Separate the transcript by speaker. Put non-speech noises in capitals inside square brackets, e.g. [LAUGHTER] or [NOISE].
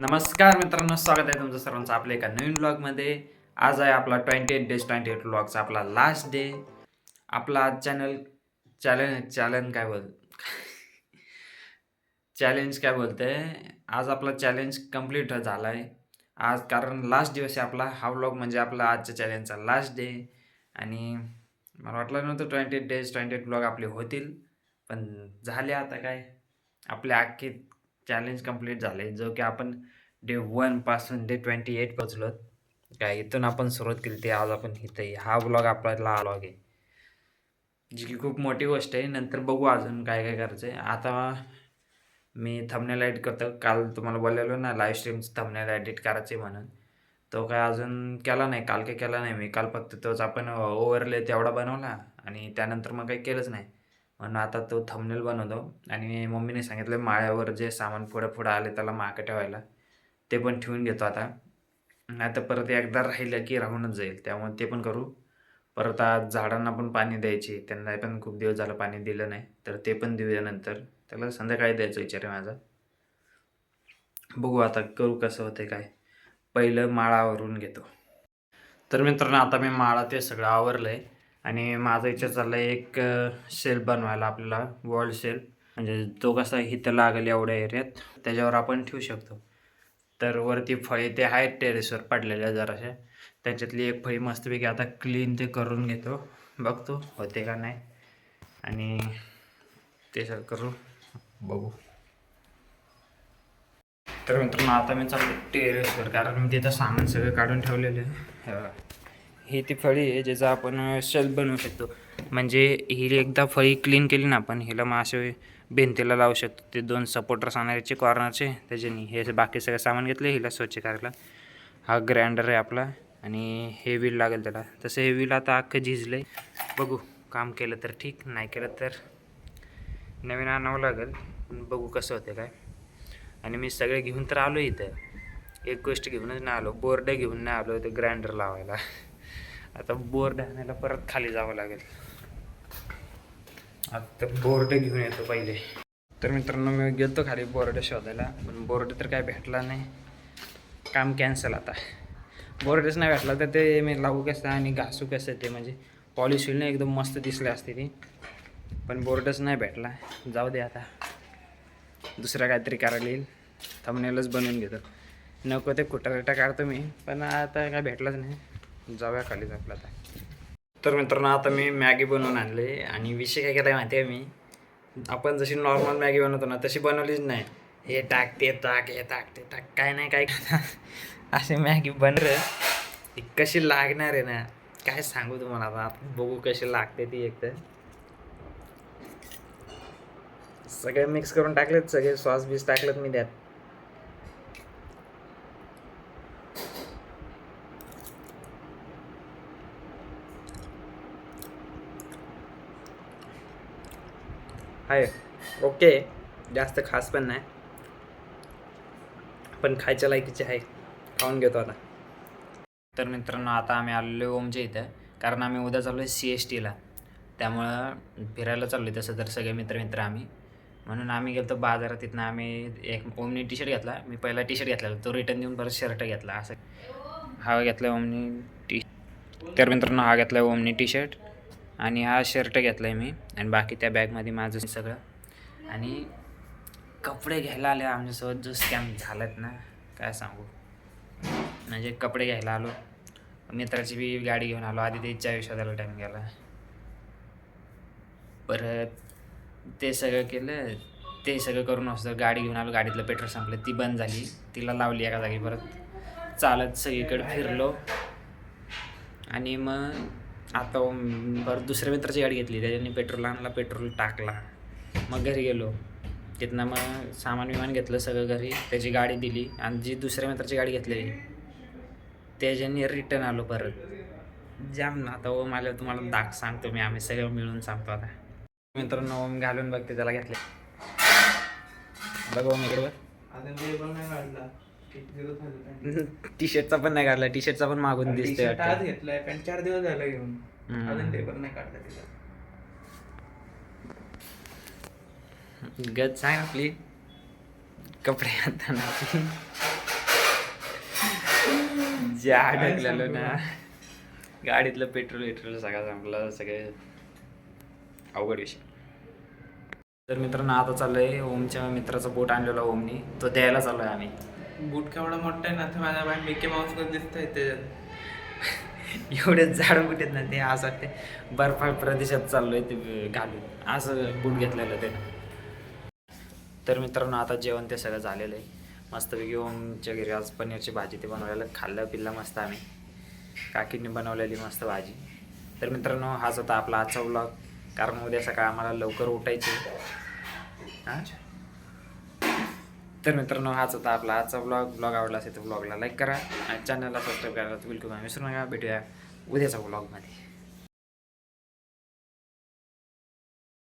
Speaker 1: नमस्कार मित्रांनो स्वागत आहे तुमचं सर्वांचं आपल्या एका नवीन ब्लॉगमध्ये आज आहे आपला twenty eight days twenty eight ब्लॉगचा आपला लास्ट डे आपला आज चॅनल चॅलेंज चॅलेंज काय बोल चॅलेंज काय बोलते? आज आपला चॅलेंज कंप्लीट झाला आहे आज कारण लास्ट दिवस आहे आपला हा ब्लॉग म्हणजे आपला आजच्या चॅलेंजचा लास्ट डे आणि मला वाटलं नव्हतं twenty eight days twenty eight blog आपले होतील. पण झाले आता काय? आपले अख्खे चॅलेंज कंप्लीट झाले. जो की आपण डे वनपासून डे ट्वेंटी एट पोचलो काय इथून आपण सुरुवात केली ती आज आपण इथे हा ब्लॉग आपला ब्लॉग आहे. जी की खूप मोठी गोष्ट आहे. नंतर बघू अजून काय काय करायचं आहे आता मी थंबनेल एडिट करतो. काल तुम्हाला बोललेलो ना लाईव्ह स्ट्रीमचं थंबनेल एडिट करायचे म्हणून. तो काय अजून केला नाही. काल काही केला नाही मी. काल फक्त तोच आपण ओव्हरले तेवढा बनवला. आणि त्यानंतर मग काही केलंच नाही. म्हणून आता तो थंबनेल बनवतो. आणि मम्मीने सांगितलं माळ्यावर जे सामान पुढं पुढं आले त्याला मागं ठेवायला. ते पण ठेवून घेतो आता. आता परत एकदा राहिलं की राहूनच जाईल. त्यामुळे ते पण करू. परत आज झाडांना पण पाणी द्यायचे. त्यांना पण खूप दिवस झालं पाणी दिलं नाही. तर ते पण देऊया नंतर. त्याला संध्याकाळी द्यायचं विचार आहे माझा. बघू आता करू कसं होते काय. पहिलं माळावरून घेतो. तर मित्रांनो आता मी माळा ते सगळं आवरलं आहे आणि माझा इच्छा चालला आहे एक शेल्फ बनवायला आपल्याला वॉल शेल्फ म्हणजे तो कसा हिथं लागेल एवढ्या एरियात त्याच्यावर आपण ठेवू शकतो. तर वरती फळे ते आहेत टेरेसवर पडलेल्या जराशा. त्याच्यातली एक फळी मस्तपैकी आता क्लीन ते करून घेतो. बघतो होते का नाही. आणि ते सर करू. बघू. तर मित्रांनो आता मी चाललो टेरेसवर कारण मी तिथं सामान सगळं काढून ठेवलेलं आहे. हे ही ती फळी आहे ज्याचा आपण शेल्फ बनवू शकतो. म्हणजे ही एकदा फळी क्लीन केली ना आपण हिला मग असे भिंतीला लावू शकतो. ते दोन सपोर्टर्स आणायचे कॉर्नरचे त्याच्यानी हे बाकी सगळं सामान घेतले हिला स्वच्छ करायला. हा ग्राइंडर आहे आपला आणि हे व्हील लागेल त्याला. तसं हे व्हील आता अख्खं झिजलं आहे बघू काम केलं तर ठीक नाही केलं तर नवीन आणावं लागेल. पण बघू कसं होतं काय. आणि मी सगळे घेऊन तर आलो इथं. एक गोष्ट घेऊनच नाही आलो. बोर्ड घेऊन नाही आलो ते ग्राइंडर लावायला. आता बोर्ड आणायला परत खाली जावं लागेल. आता बोर्ड घेऊन येतो पहिले. तर मित्रांनो मी गेलतो खाली बोर्ड शोधायला पण बोर्ड तर काय भेटला नाही. काम कॅन्सल आता. बोर्डच नाही भेटला तर ते मी लावू कसं आणि घासू कसं ते म्हणजे पॉलिश होईल ना एकदम मस्त दिसले असते ती. पण बोर्डच नाही भेटला. जाऊ दे आता. दुसरं काहीतरी करायला येईल. थंबनेलच बनवून घेतो. नको ते कुटारेटा काढतो मी पण आता काय भेटलंच नाही. जाऊया खाली आपलं आता. तर मित्रांनो आता मी मॅगी बनवून आणले आणि विषय काय केला माहिती आहे मी? आपण जशी नॉर्मल मॅगी बनवतो ना तशी बनवलीच नाही. हे टाक ते टाक हे टाक ते टाक. काय नाही काय [LAUGHS] अशी मॅगी बनर ती कशी लागणार आहे ना काय सांगू तुम्हाला आता. बघू कशी लागते ती एक तर सगळे मिक्स करून टाकलेत सगळे सॉस बीस टाकलेत मी त्यात. आहे ओके. जास्त खास पण नाही. पण खायच्या लायकीचे आहे. खाऊन घेतो आता. तर मित्रांनो आता आम्ही आलेलो ओमच्या इथं. कारण आम्ही उद्या चाललो आहे सी एस टीला. त्यामुळं फिरायला चाललो आहे तसं तर सगळे मित्र मित्र आम्ही. म्हणून आम्ही गेलो बाजारात. तिथनं आम्ही एक ओमनी टी शर्ट घेतला. मी पहिला टी शर्ट घेतलेला. तो रिटर्न देऊन परत शर्ट घेतला. असं. हा घेतला ओमनी टी तर मित्रांनो हा घेतला ओमनी टी शर्ट आणि हा शर्ट घेतला आहे मी आणि बाकी त्या बॅगमध्ये माझं सगळं. आणि कपडे घ्यायला आले आमच्यासोबत जो स्कॅम झालात ना. काय सांगू? म्हणजे कपडे घ्यायला आलो. मित्राची बी गाडी घेऊन आलो. आधी ते चाळीस शोधायला टाईम गेला. परत ते सगळं केलं. ते सगळं करून असतं गाडी घेऊन आलो. गाडीतलं पेट्रोल संपलं. ती बंद झाली. तिला लावली एका जागी परत. चालत सगळीकडे फिरलो. आणि मग आता बरं दुसऱ्या मित्राची गाडी घेतली. त्याच्याने पेट्रोल आणला पेट्रोल टाकला. मग घरी गेलो. तिथनं मग सामान विमान घेतलं सगळं घरी. त्याची गाडी दिली आणि जी दुसऱ्या मित्राची गाडी घेतलेली त्याच्याने रिटर्न आलो परत. जाम ना आता ओम आल्यावर तुम्हाला दाख सांगतो मी. आम्ही सगळं मिळून सांगतो आता. मित्रांनो ओम घालून बघते त्याला घेतले. बघ ओम इकडे टी शर्टचा पण नाही काढला टी शर्टचा पण मागून दिसतोय
Speaker 2: आज. घेतलाय पॅन्ट चार दिवस झाला घेऊन. अजून टेबल नाही काढला तिला.
Speaker 1: गत सांग आपली. कपडे घालताना जे अडकलेलं ना. गाडीतलं पेट्रोल वेट्रोल सगळं संपलं सगळे अवघड विषय. तर मित्रांनो आता चाललोय ओमच्या मित्राचा बोट आणलेला ओमनी. तो द्यायला चाललोय आम्ही.
Speaker 2: गुटखा केवढा मोठा आहे ना तर माझ्या बाय मिके माऊस कधी आहे त्याच्यात
Speaker 1: एवढे झाड बुटेत ना ते असं वाटते बर्फाळ प्रदेशात चाललोय ते घालून. असं बूट घेतलेलं ते. तर मित्रांनो आता जेवण ते सगळं झालेलं आहे. मस्तपैकी ओमच्या घरी आज पनीरची भाजी ते बनवलेलं. खाल्लं पिल्लं मस्त आम्ही. काकींनी बनवलेली मस्त भाजी. तर मित्रांनो हाच होता आपला आजचा ब्लॉग कारण उद्या सकाळ आम्हाला लवकर उठायचे हां? तर मित्रांनो हाच होता आपला आजचा ब्लॉग ब्लॉग आवडला असेल तर ब्लॉगला लाईक करा आणि चॅनलला सबस्क्राईब करायला बिलकुल विसरू नका. भेटूया उद्याचा ब्लॉगमध्ये